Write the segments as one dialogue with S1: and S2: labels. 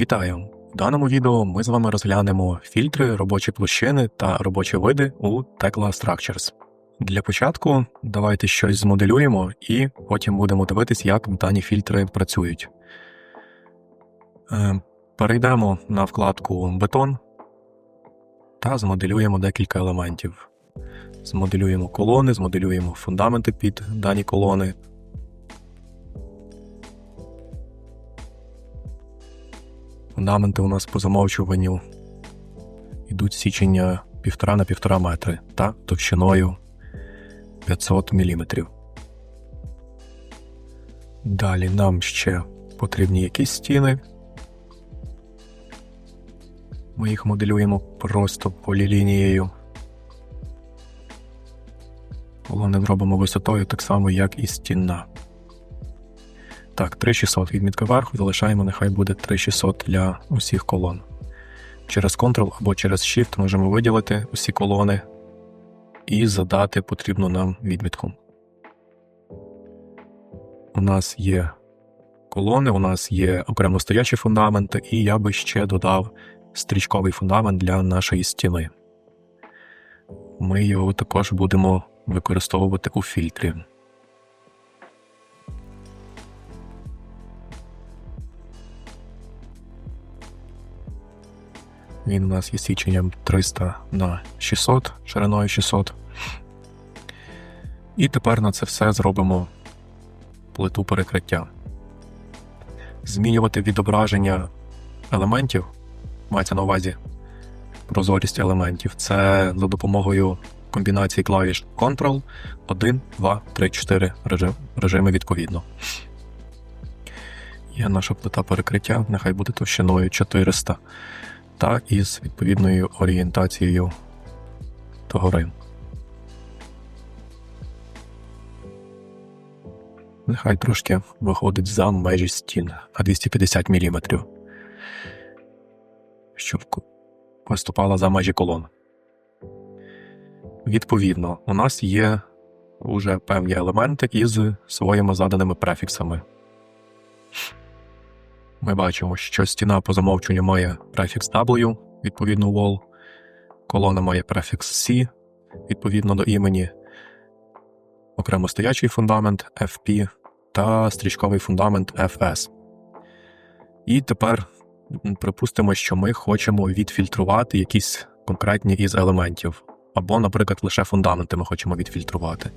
S1: Вітаю! В даному відео ми з вами розглянемо фільтри, робочі площини та робочі види у Tekla Structures. Для початку давайте щось змоделюємо і потім будемо дивитись, як дані фільтри працюють. Е, Перейдемо на вкладку Бетон та змоделюємо декілька елементів. Змоделюємо колони, змоделюємо фундаменти під дані колони. Фундаменти у нас по замовчуванню йдуть січення 1,5 на 1,5 метри та товщиною 500 мм. Далі нам ще потрібні якісь стіни. Ми їх моделюємо просто полілінією. Колони робимо висотою так само, як і стіна. Так, 3600 відмітка верху залишаємо, нехай буде 3600 для усіх колон. Через Ctrl або через Shift можемо виділити усі колони і задати потрібну нам відмітку. У нас є колони, у нас є окремо стоячі фундаменти, і я би ще додав стрічковий фундамент для нашої стіни. Ми його також будемо використовувати у фільтрі. Він у нас є січенням 300 на 600, шириною 600. І тепер на це все зробимо плиту перекриття. Змінювати відображення елементів, мається на увазі прозорість елементів. Це за допомогою комбінації клавіш Ctrl 1, 2, 3, 4 режим, режими відповідно. Є наша плита перекриття, нехай буде товщиною 400 та із відповідною орієнтацією догори. Нехай трошки виходить за межі стін на 250 мм, щоб виступала за межі колон. Відповідно, у нас є вже певні елементи із своїми заданими префіксами. Ми бачимо, що стіна по замовчуванню має префікс W, відповідно wall, колона має префікс C, відповідно до імені, окремо стоячий фундамент FP та стрічковий фундамент FS. І тепер припустимо, що ми хочемо відфільтрувати якісь конкретні із елементів, або, наприклад, лише фундаменти ми хочемо відфільтрувати.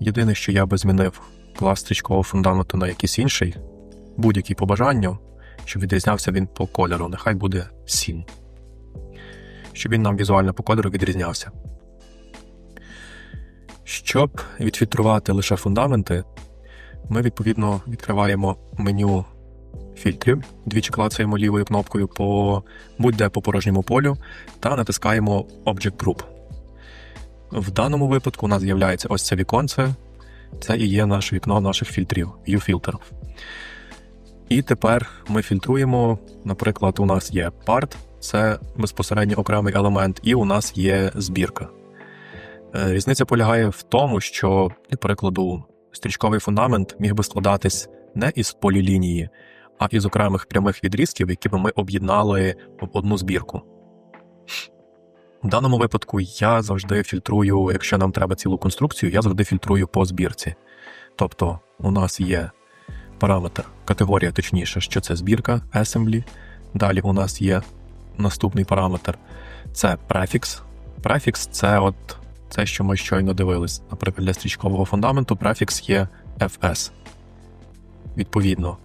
S1: Єдине, що я би змінив клас стрічкового фундаменту на якийсь інший будь-який по бажанню, щоб відрізнявся він по кольору, нехай буде 7. Щоб він нам візуально по кольору відрізнявся. Щоб відфільтрувати лише фундаменти, ми відповідно відкриваємо меню фільтрів, двічі клацаємо лівою кнопкою по будь-де по порожньому полю та натискаємо Object Group. В даному випадку у нас з'являється ось це віконце. Це і є наше вікно наших фільтрів, View Filter. І тепер ми фільтруємо, наприклад, у нас є part, це безпосередньо окремий елемент, і у нас є збірка. Е, різниця полягає в тому, що, для прикладу, стрічковий фундамент міг би складатись не із полілінії, а із окремих прямих відрізків, які би ми об'єднали в одну збірку. В даному випадку я завжди фільтрую, якщо нам треба цілу конструкцію, я завжди фільтрую по збірці. Тобто, у нас є параметр, категорія, точніше, що це збірка assembly. Далі у нас є наступний параметр це префікс. Префікс це от це, що ми щойно дивились. Наприклад, для стрічкового фундаменту префікс є FS. Відповідно,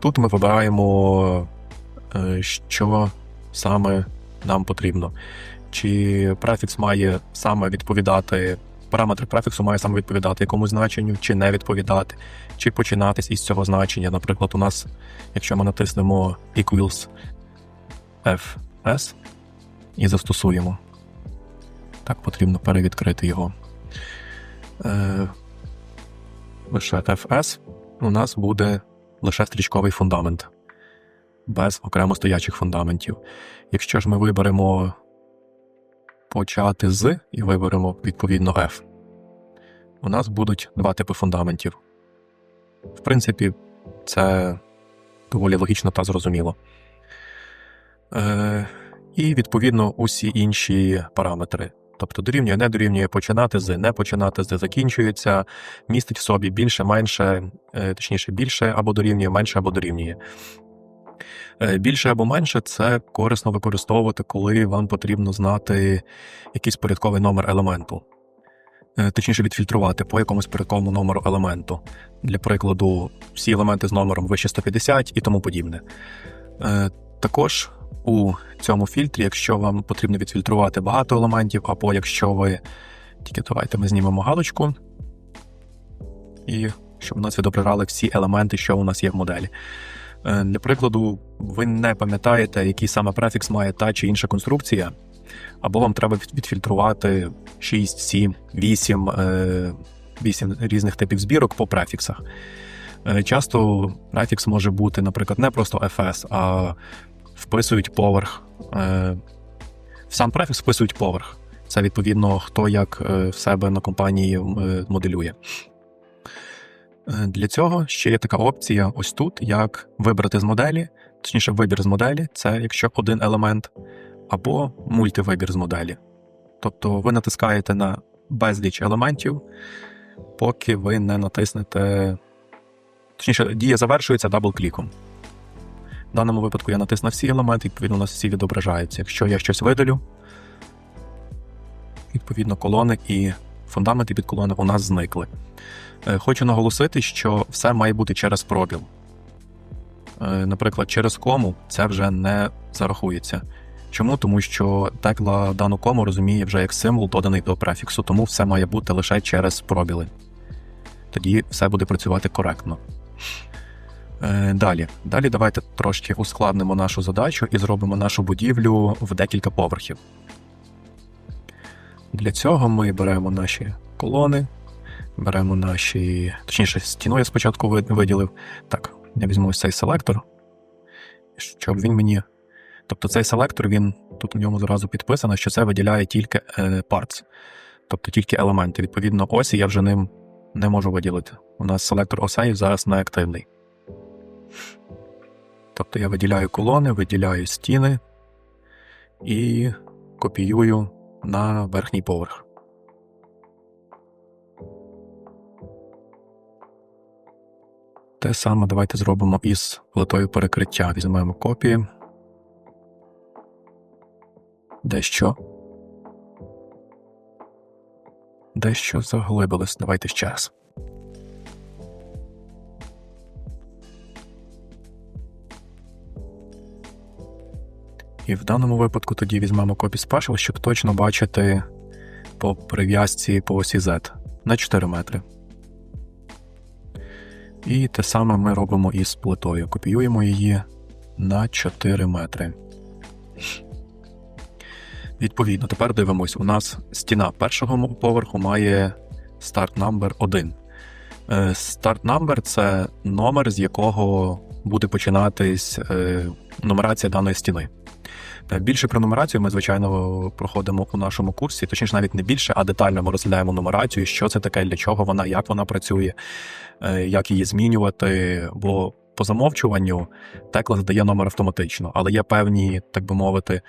S1: тут ми вибираємо, е, що саме нам потрібно. Чи префікс має саме відповідати Параметр префіксу має саме відповідати якомусь значенню, чи не відповідати, чи починатись із цього значення. Наприклад, у нас, якщо ми натиснемо equals fs і застосуємо, так потрібно перевідкрити його. Е, Лише fs у нас буде лише стрічковий фундамент, без окремо стоячих фундаментів. Якщо ж ми виберемо почати з і виберемо відповідно F. У нас будуть два типи фундаментів. В принципі, це доволі логічно та зрозуміло. Е, і відповідно усі інші параметри. Тобто дорівнює, не дорівнює, починати з, не починати з, закінчується, містить в собі більше, менше, е, точніше, більше або дорівнює, менше або дорівнює. Е, Більше або менше це корисно використовувати, коли вам потрібно знати якийсь порядковий номер елементу. Е, Точніше, відфільтрувати по якомусь порядковому номеру елементу. Для прикладу, всі елементи з номером вище 150 і тому подібне. Е, Також у цьому фільтрі, якщо вам потрібно відфільтрувати багато елементів, або якщо ви. Тільки давайте ми знімемо галочку. І щоб у нас відображали всі елементи, що у нас є в моделі. Е, Для прикладу, ви не пам'ятаєте, який саме префікс має та чи інша конструкція, або вам треба відфільтрувати 6, 7, 8, е, 8 різних типів збірок по префіксах. Е, Часто префікс може бути, наприклад, не просто FS, а вписують поверх. Е, В сам префікс вписують поверх. Це відповідно хто як е, в себе на компанії е, моделює. Е, Для цього ще є така опція ось тут, як вибрати з моделі, точніше, вибір з моделі це якщо один елемент, або мультивибір з моделі. Тобто ви натискаєте на безліч елементів, поки ви не натиснете. Точніше, дія завершується дабл-кліком. В даному випадку я натисну всі елементи, відповідно, у нас всі відображаються. Якщо я щось видалю, відповідно, колони і фундаменти під колони у нас зникли. Е, Хочу наголосити, що все має бути через пробіл. Е, Наприклад, через кому це вже не зарахується. Чому? Тому що текла дану кому розуміє вже як символ, доданий до префіксу, тому все має бути лише через пробіли. Тоді все буде працювати коректно. Е, Далі. Далі давайте трошки ускладнимо нашу задачу і зробимо нашу будівлю в декілька поверхів. Для цього ми беремо наші колони, беремо наші. Точніше, стіну я спочатку виділив. Так, я візьму ось цей селектор, щоб він мені. Тобто цей селектор, він тут у ньому зразу підписано, що це виділяє тільки е, parts, тобто тільки елементи. Відповідно, осі я вже ним не можу виділити. У нас селектор осей зараз не активний. Тобто я виділяю колони, виділяю стіни і копіюю на верхній поверх. Те саме давайте зробимо із плитою перекриття. Візьмемо копії. Дещо. Дещо заглибилось. Давайте ще раз. І в даному випадку тоді візьмемо Copy Special, щоб точно бачити по прив'язці по осі Z на 4 метри. І те саме ми робимо із плитою. Копіюємо її на 4 метри. Відповідно, тепер дивимось, у нас стіна першого поверху має start number 1. Е, Start number це номер, з якого буде починатись е, нумерація даної стіни. Е, Більше про нумерацію ми, звичайно, проходимо у нашому курсі, точніше, навіть не більше, а детально ми розглядаємо нумерацію, що це таке, для чого вона, як вона працює, е, як її змінювати. Бо по замовчуванню текла здає номер автоматично, але є певні, так би мовити,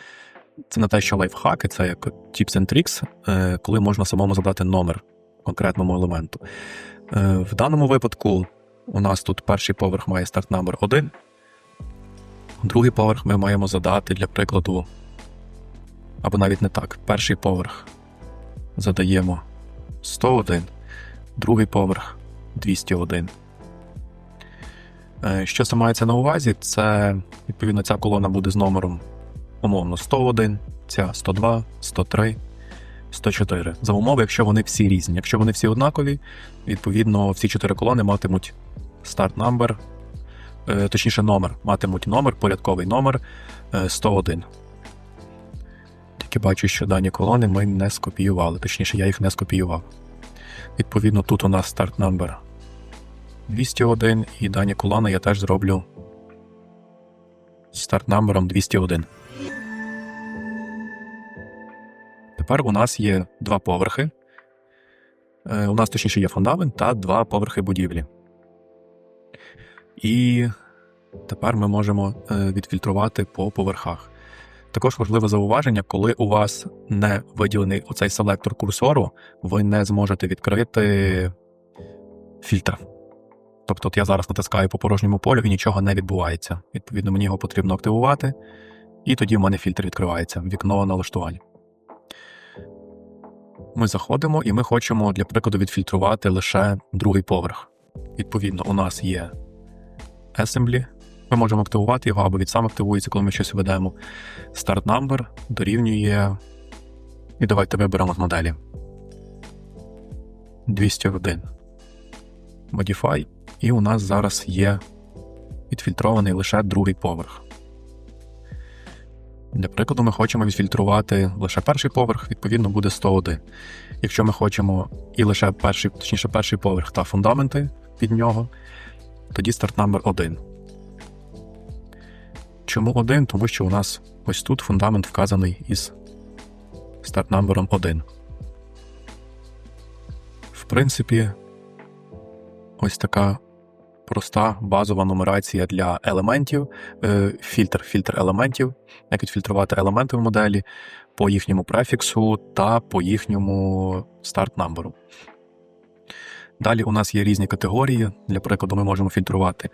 S1: це не те, що лайфхаки, це як tips and tricks, е, коли можна самому задати номер конкретному елементу. В даному випадку у нас тут перший поверх має старт номер 1. Другий поверх ми маємо задати для прикладу, або навіть не так. Перший поверх задаємо 101, другий поверх 201. Е, Що це мається на увазі? Це відповідно ця колона буде з номером умовно 101, ця 102, 103, 104. За умови, якщо вони всі різні. Якщо вони всі однакові, відповідно всі чотири колони матимуть е, точніше номер, матимуть номер, порядковий номер е, 101. Тільки бачу, що дані колони ми не скопіювали, точніше, я їх не скопіював. Відповідно, тут у нас start number 201, і дані колони я теж зроблю старт номером 201. Тепер у нас є два поверхи. Е, У нас точніше є фундамент та два поверхи будівлі. І тепер ми можемо е, відфільтрувати по поверхах. Також важливе зауваження, коли у вас не виділений оцей селектор курсору, ви не зможете відкрити фільтр. Тобто, от я зараз натискаю по порожньому полю і нічого не відбувається. Відповідно, мені його потрібно активувати, і тоді в мене фільтр відкривається, вікно налаштувань. Ми заходимо і ми хочемо, для прикладу, відфільтрувати лише другий поверх. Відповідно, у нас є Assembly. Ми можемо активувати його або він сам активується, коли ми щось ведемо. Start number дорівнює. І давайте виберемо з моделі. 201. Modify. І у нас зараз є відфільтрований лише другий поверх. Для прикладу, ми хочемо відфільтрувати лише перший поверх, відповідно, буде 101. Якщо ми хочемо і лише перший, точніше, перший поверх та фундаменти під нього, тоді старт номер 1. Чому 1? Тому що у нас ось тут фундамент вказаний із старт номером 1. В принципі, ось така проста базова нумерація для елементів, е, фільтр, фільтр елементів, як відфільтрувати елементи в моделі по їхньому префіксу та по їхньому старт номеру. Далі у нас є різні категорії. Для прикладу, ми можемо фільтрувати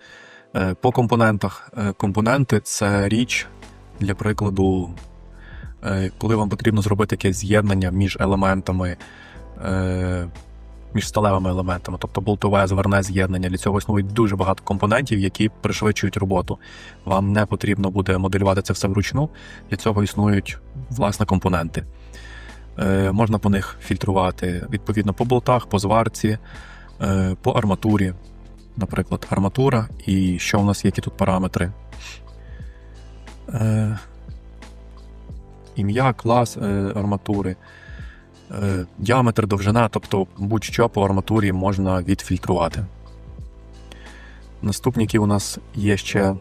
S1: е, по компонентах. Е, Компоненти це річ, для прикладу, е, коли вам потрібно зробити якесь з'єднання між елементами, між сталевими елементами, тобто болтове, зверне з'єднання. Для цього існують дуже багато компонентів, які пришвидшують роботу. Вам не потрібно буде моделювати це все вручну. Для цього існують власне компоненти. Е, Можна по них фільтрувати відповідно по болтах, по зварці, е, по арматурі. Наприклад, арматура, і що у нас які тут параметри. Е, Ім'я, клас арматури, діаметр, довжина, тобто будь-що по арматурі можна відфільтрувати. Наступні, які у нас є ще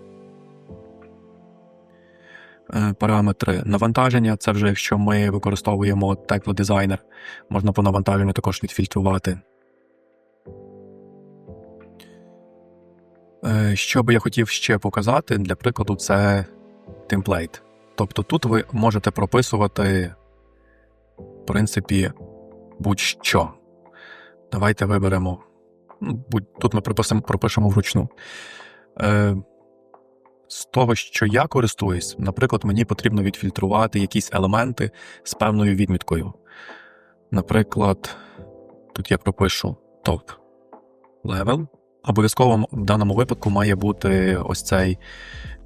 S1: параметри навантаження. Це вже якщо ми використовуємо теклодизайнер, можна по навантаженню також відфільтрувати. Е, Що би я хотів ще показати, для прикладу, це темплейт. Тобто тут ви можете прописувати, в принципі, будь-що. Давайте виберемо. ну, Тут ми пропишемо вручну. З того, що я користуюсь, наприклад, мені потрібно відфільтрувати якісь елементи з певною відміткою. Наприклад, тут я пропишу top level. Обов'язково в даному випадку має бути ось цей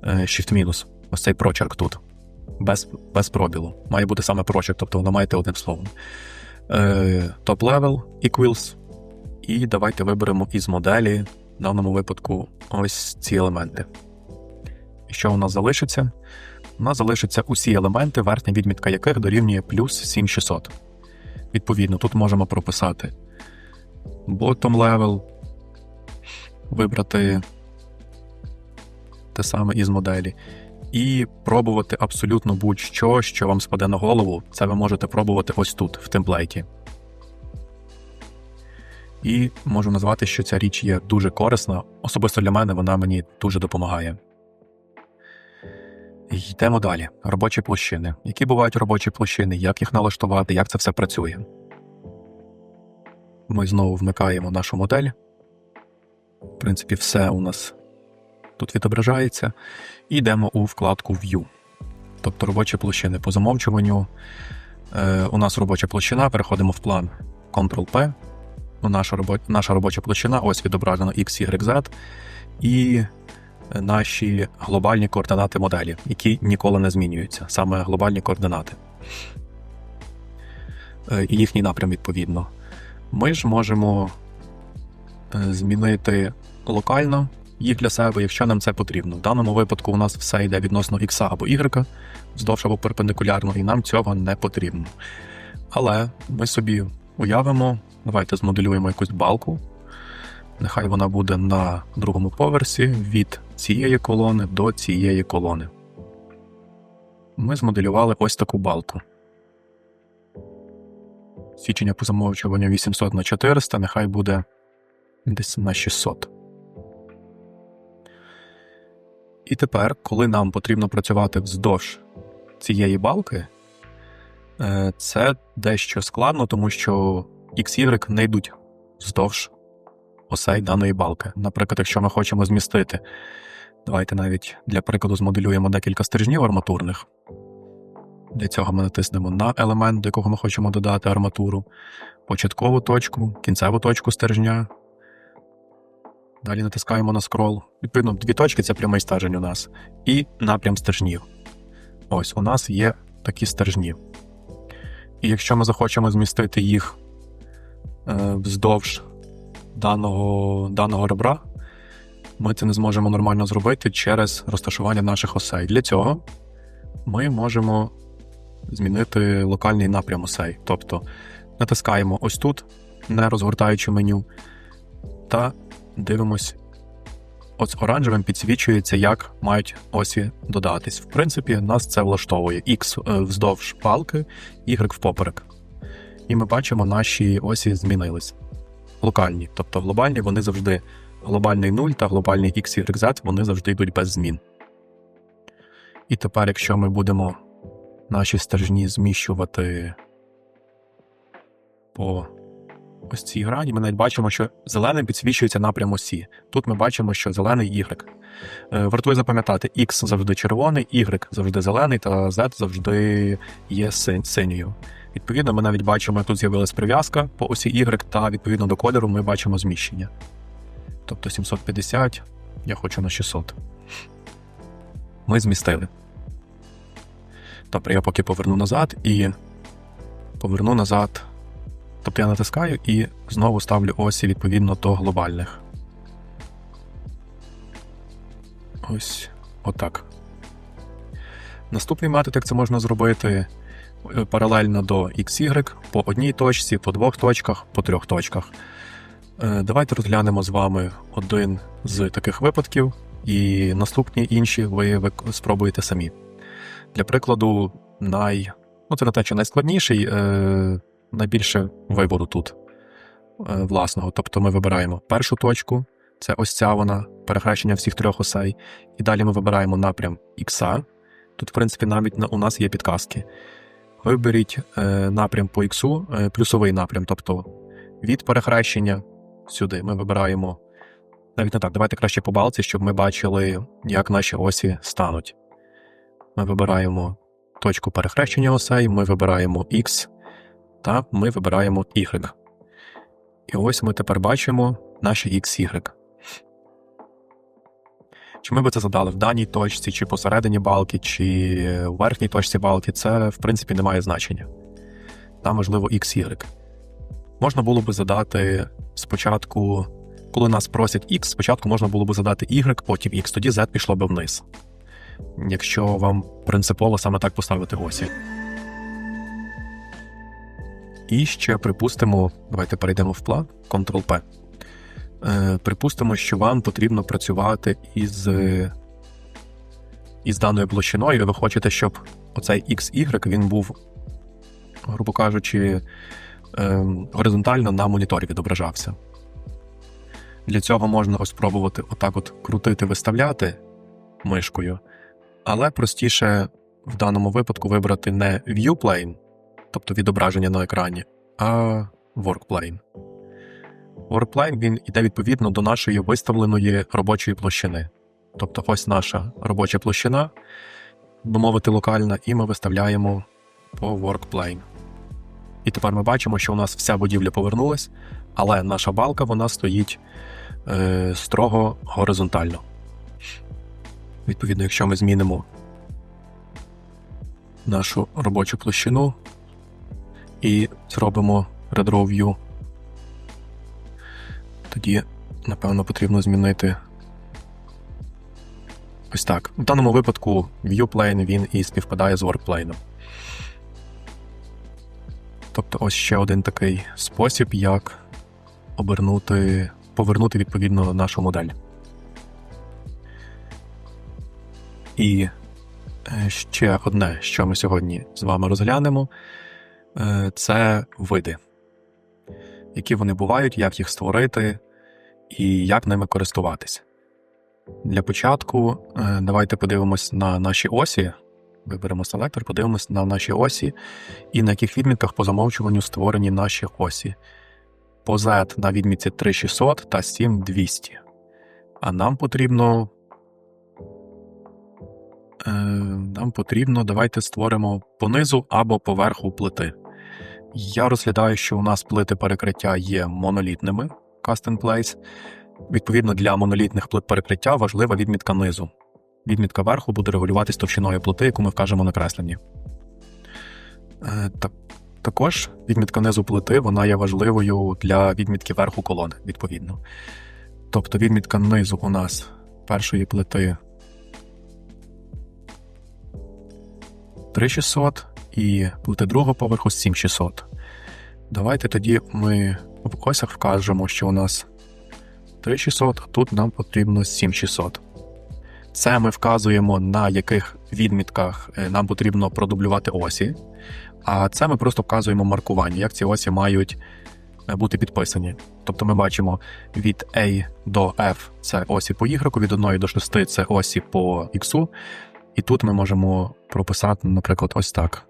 S1: е, shift-мінус, ось цей прочерк тут. Без, без пробілу. Має бути саме прочерк, тобто воно маєте одним словом. Level equals. І давайте виберемо із моделі, в даному випадку, ось ці елементи. Що у нас залишиться? У нас залишаться усі елементи, верхня відмітка яких дорівнює плюс 7600. Відповідно, тут можемо прописати bottom level, вибрати те саме із моделі, і пробувати абсолютно будь-що, що вам спаде на голову. Це ви можете пробувати ось тут, в темплейті. І можу назвати, що ця річ є дуже корисна. Особисто для мене вона мені дуже допомагає. Йдемо далі. Робочі площини. Які бувають робочі площини, як їх налаштувати, як це все працює. Ми знову вмикаємо нашу модель. В принципі, все у нас тут відображається. І йдемо у вкладку View. Тобто робочі площини по замовчуванню. Е, у нас робоча площина, переходимо в план Ctrl-P. Наша робоча площина, ось відображено X, Y, Z. І наші глобальні координати моделі, які ніколи не змінюються, саме глобальні координати. Е, І їхній напрям відповідно. Ми ж можемо е, змінити локально їх для себе, якщо нам це потрібно. В даному випадку у нас все йде відносно X або Y, вздовж або перпендикулярно, і нам цього не потрібно. Але ми собі уявимо, давайте змоделюємо якусь балку. Нехай вона буде на другому поверсі від цієї колони до цієї колони. Ми змоделювали ось таку балку. Січення по замовчуванню 800 на 400, нехай буде десь на 600. І тепер, коли нам потрібно працювати вздовж цієї балки е, це дещо складно, тому що XY не йдуть вздовж осей даної балки. Наприклад, якщо ми хочемо змістити, давайте навіть для прикладу змоделюємо декілька стержнів арматурних. Для цього ми натиснемо на елемент, до якого ми хочемо додати арматуру, початкову точку, кінцеву точку стержня. Далі натискаємо на скрол. Відповідно, дві точки це прямий стержень у нас. І напрям стержнів. Ось у нас є такі стержні. І якщо ми захочемо змістити їх е, вздовж даного, даного ребра, ми це не зможемо нормально зробити через розташування наших осей. Для цього ми можемо змінити локальний напрям осей. Тобто натискаємо ось тут, не розгортаючи меню, та дивимось. Ось оранжевим підсвічується, як мають осі додатись. В принципі, нас це влаштовує X е, вздовж палки, Y впоперек. І ми бачимо, наші осі змінились. Локальні, тобто глобальні, вони завжди глобальний 0 та глобальний X, Y, вони завжди йдуть без змін. І тепер, якщо ми будемо наші стержні зміщувати по ось цій грані, ми навіть бачимо, що зеленим підсвічується напрям осі. Тут ми бачимо, що зелений Y. Е, Вартує запам'ятати, X завжди червоний, Y завжди зелений, та Z завжди є син- синьою. Відповідно, ми навіть бачимо, тут з'явилась прив'язка по осі Y, та відповідно до кольору ми бачимо зміщення. Тобто 750, я хочу на 600. Ми змістили. Тобто я поки поверну назад і поверну назад. Тобто я натискаю і знову ставлю осі відповідно до глобальних. Ось отак. Наступний метод, як це можна зробити е, паралельно до XY по одній точці, по двох точках, по трьох точках. Е, Давайте розглянемо з вами один з таких випадків, і наступні інші ви спробуєте самі. Для прикладу, най... ну, це не те, що найскладніший, е... найбільше вибору тут е... власного. Тобто ми вибираємо першу точку, це ось ця вона, перехрещення всіх трьох осей. І далі ми вибираємо напрям X. Тут, в принципі, навіть у нас є підказки. Виберіть напрям по е... плюсовий напрям, тобто від перехрещення сюди ми вибираємо. Навіть не так, давайте краще по балці, щоб ми бачили, як наші осі стануть. Ми вибираємо точку перехрещення осей, ми вибираємо X та ми вибираємо Y. І ось ми тепер бачимо наші XY. Чи ми би це задали в даній точці, чи посередині балки, чи в верхній точці балки, це в принципі не має значення. Там важливо XY. Можна було би задати спочатку, коли нас просять X, спочатку можна було би задати Y, потім X, тоді Z пішло би вниз якщо вам принципово саме так поставити осі. І ще припустимо, давайте перейдемо в план Ctrl-P. Е, припустимо, що вам потрібно працювати із, із даною площиною, і ви хочете, щоб оцей XY він був, грубо кажучи, е, горизонтально на моніторі відображався. Для цього можна спробувати отак от крутити, виставляти мишкою. Але простіше в даному випадку вибрати не View Plane, тобто відображення на екрані, а Work Plane. Work Plane він йде відповідно до нашої виставленої робочої площини. Тобто ось наша робоча площина, би мовити, локальна, і ми виставляємо по Work Plane. І тепер ми бачимо, що у нас вся будівля повернулась, але наша балка вона стоїть е, строго горизонтально. Відповідно, якщо ми змінимо нашу робочу площину і зробимо Red View, тоді, напевно, потрібно змінити ось так. В даному випадку ViewPlane він і співпадає з WorkPlane. Тобто ось ще один такий спосіб, як обернути, повернути відповідно нашу модель. І е, ще одне, що ми сьогодні з вами розглянемо, е, це види, які вони бувають, як їх створити і як ними користуватись. Для початку е, давайте подивимось на наші осі. Виберемо селектор, подивимось на наші осі і на яких відмітках по замовчуванню створені наші осі. По Z на відмітці 3600 та 7200. А нам потрібно. Е, нам потрібно, давайте створимо понизу або поверху плити. Я розглядаю, що у нас плити перекриття є монолітними Cast in Place. Відповідно, для монолітних плит перекриття важлива відмітка низу. Відмітка верху буде регулюватись товщиною плити, яку ми вкажемо на кресленні. Е, так, також відмітка низу плити вона є важливою для відмітки верху колони, відповідно. Тобто відмітка низу у нас першої плити 3600 і плити другого поверху 7600. Давайте тоді ми в осях вкажемо, що у нас 3600, а тут нам потрібно 7600. Це ми вказуємо, на яких відмітках е, нам потрібно продублювати осі. А це ми просто вказуємо маркування, як ці осі мають е, бути підписані. Тобто ми бачимо від A до F це осі по Y, від 1 до 6 це осі по X. І тут ми можемо прописати, наприклад, ось так.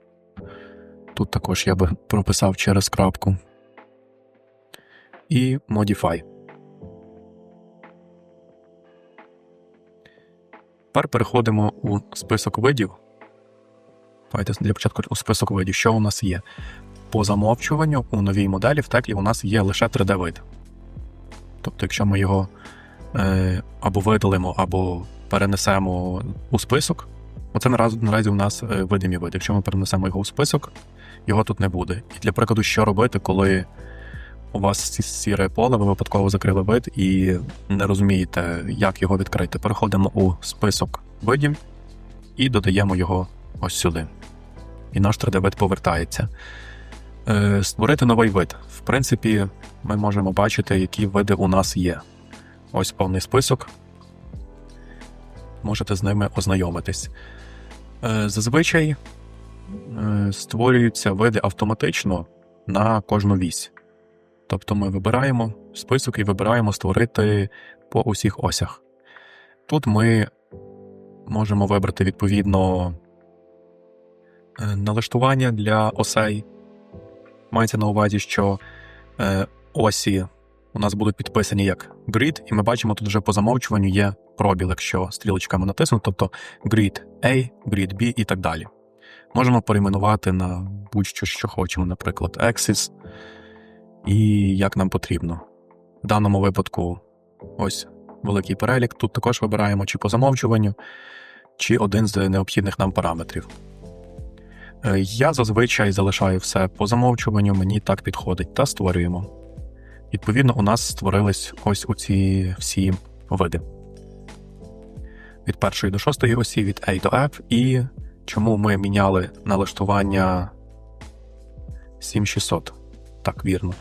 S1: Тут також я би прописав через крапку. І Modify. Тепер переходимо у список видів. Давайте для початку у список видів, що у нас є. По замовчуванню у новій моделі в теклі у нас є лише 3D-вид. Тобто, якщо ми його е, або видалимо, або перенесемо у список, оце наразі, наразі у нас е, видимі види. Якщо ми перенесемо його у список, його тут не буде. І для прикладу, що робити, коли у вас сіре поле, ви випадково закрили вид і не розумієте, як його відкрити. Переходимо у список видів і додаємо його ось сюди. І наш 3D-вид повертається. Е, створити новий вид. В принципі, ми можемо бачити, які види у нас є. Ось повний список. Можете з ними ознайомитись. Е, зазвичай е, створюються види автоматично на кожну вісь. Тобто ми вибираємо список і вибираємо створити по усіх осях. Тут ми можемо вибрати відповідно е, налаштування для осей. Мається на увазі, що е, осі у нас будуть підписані як grid, і ми бачимо, тут вже по замовчуванню є пробіл, якщо стрілочками натиснути, тобто grid A, grid B і так далі. Можемо перейменувати на будь-що, що хочемо, наприклад, Axis і як нам потрібно. В даному випадку ось великий перелік. Тут також вибираємо чи по замовчуванню, чи один з необхідних нам параметрів. Е, я зазвичай залишаю все по замовчуванню, мені так підходить, та створюємо. Відповідно, у нас створились ось у ці всі види. Від першої до шостої осі, від A до F, і чому ми міняли налаштування 7600. Так, вірно.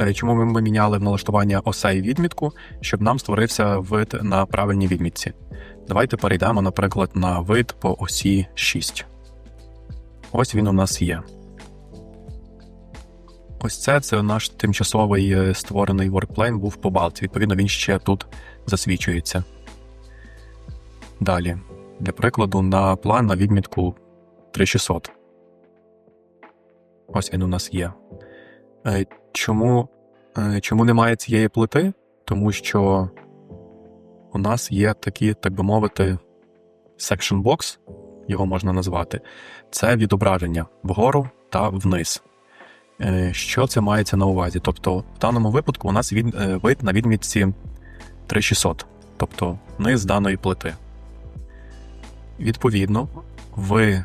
S1: Е, чому ми міняли в налаштування осей відмітку, щоб нам створився вид на правильній відмітці? Давайте перейдемо, наприклад, на вид по осі 6. Ось він у нас є. Ось це це наш тимчасовий е, створений workplane був по балці. Відповідно, він ще тут засвічується. Далі. Для прикладу, на план на відмітку 3600. Ось він у нас є. Е, чому е, чому немає цієї плити? Тому що у нас є такі, так би мовити, section box, його можна назвати, це відображення вгору та вниз. Е, що це мається на увазі? Тобто, в даному випадку у нас від, вид на відмітці 3600, тобто низ даної плити. Відповідно, в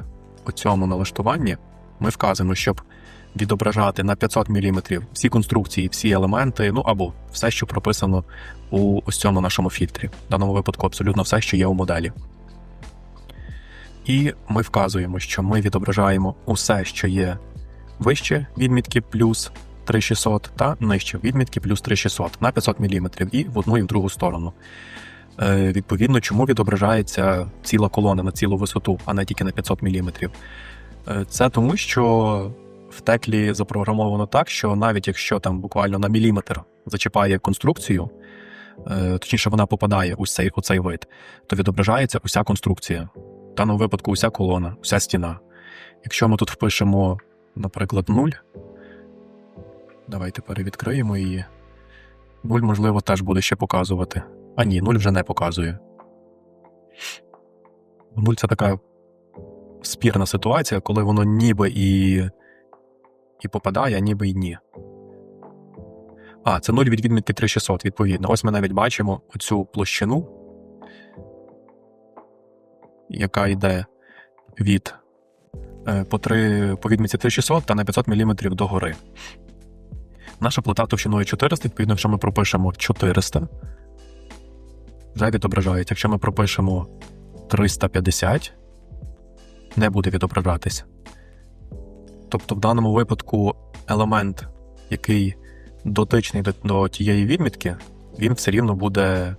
S1: цьому налаштуванні ми вказуємо, щоб відображати на 500 мм всі конструкції, всі елементи, ну або все, що прописано у ось цьому нашому фільтрі. В даному випадку абсолютно все, що є у моделі. І ми вказуємо, що ми відображаємо усе, що є вище відмітки плюс 3600 та нижче відмітки плюс 3600 на 500 мм і в одну і в другу сторону. Е, Відповідно, чому відображається ціла колона на цілу висоту, а не тільки на 500 мм. Е, Це тому, що в теклі запрограмовано так, що навіть якщо там буквально на міліметр зачіпає конструкцію, е, точніше вона попадає у цей у цей вид, то відображається уся конструкція. В даному випадку уся колона, вся стіна. Якщо ми тут впишемо, наприклад, 0, давайте перевідкриємо її. 0, можливо, теж буде ще показувати. А ні, 0 вже не показує. 0 це така спірна ситуація, коли воно ніби і, і попадає, ніби і ні. А, це 0 від відмітки 3600, відповідно. Ось ми навіть бачимо оцю площину, яка йде від е, по, 3, по відмітці 3600 та на 500 мм догори. Наша плита товщиною 400, відповідно, якщо ми пропишемо 400, вже відображається. Якщо ми пропишемо 350, не буде відображатися. Тобто, в даному випадку елемент, який дотичний до, до тієї відмітки, він все рівно буде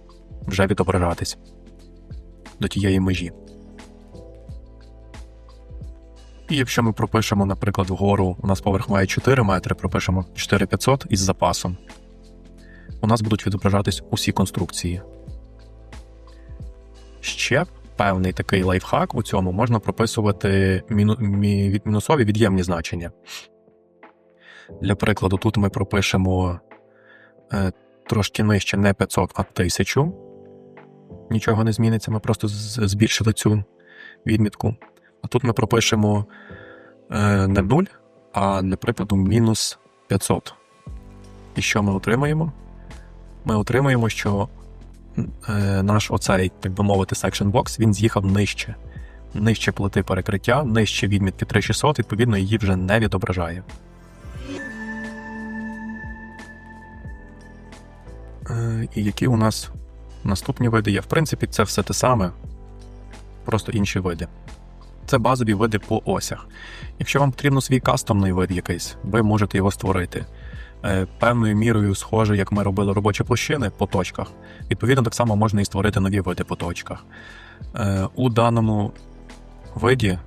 S1: вже відображатись до тієї межі. І якщо ми пропишемо, наприклад, вгору, у нас поверх має 4 метри, пропишемо 4500 із запасом, у нас будуть відображатись усі конструкції. Ще певний такий лайфхак у цьому можна прописувати міну, мі, мінусові від'ємні значення. Для прикладу, тут ми пропишемо е, трошки нижче не 500, а 1000. Нічого не зміниться, ми просто збільшили цю відмітку. А тут ми пропишемо е, не 0, а для прикладу мінус 500. І що ми отримаємо? Ми отримаємо, що наш оцей, так би мовити, section box, він з'їхав нижче. Нижче плити перекриття, нижче відмітки 3600, відповідно, її вже не відображає. Е, І які у нас наступні види є? В принципі, це все те саме, просто інші види. Це базові види по осях. Якщо вам потрібно свій кастомний вид якийсь, ви можете його створити. Е, Певною мірою схоже, як ми робили робочі площини по точках. Відповідно, так само можна і створити нові види по точках. Е, У даному виді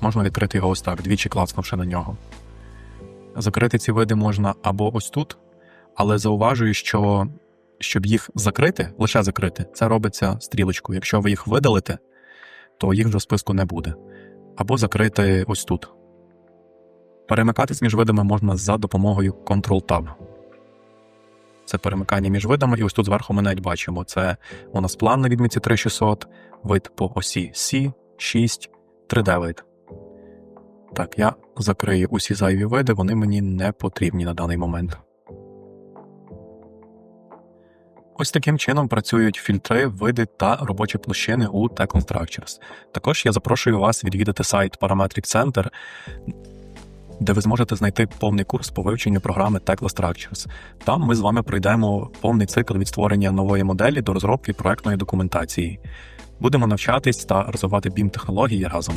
S1: можна відкрити його ось так, двічі клацнувши на нього. Закрити ці види можна або ось тут, але зауважую, що щоб їх закрити, лише закрити, це робиться стрілочкою. Якщо ви їх видалите, то їх вже в списку не буде. Або закрити ось тут. Перемикатись між видами можна за допомогою Ctrl-Tab. Це перемикання між видами, і ось тут зверху ми навіть бачимо. Це у нас план на відмітці 3600, вид по осі C, 6, 3D вид. Так, я закрию усі зайві види, вони мені не потрібні на даний момент. Ось таким чином працюють фільтри, види та робочі площини у Tekla Structures. Також я запрошую вас відвідати сайт Parametric Center, де ви зможете знайти повний курс по вивченню програми Tekla Structures. Там ми з вами пройдемо повний цикл від створення нової моделі до розробки проектної документації. Будемо навчатись та розвивати BIM технології разом.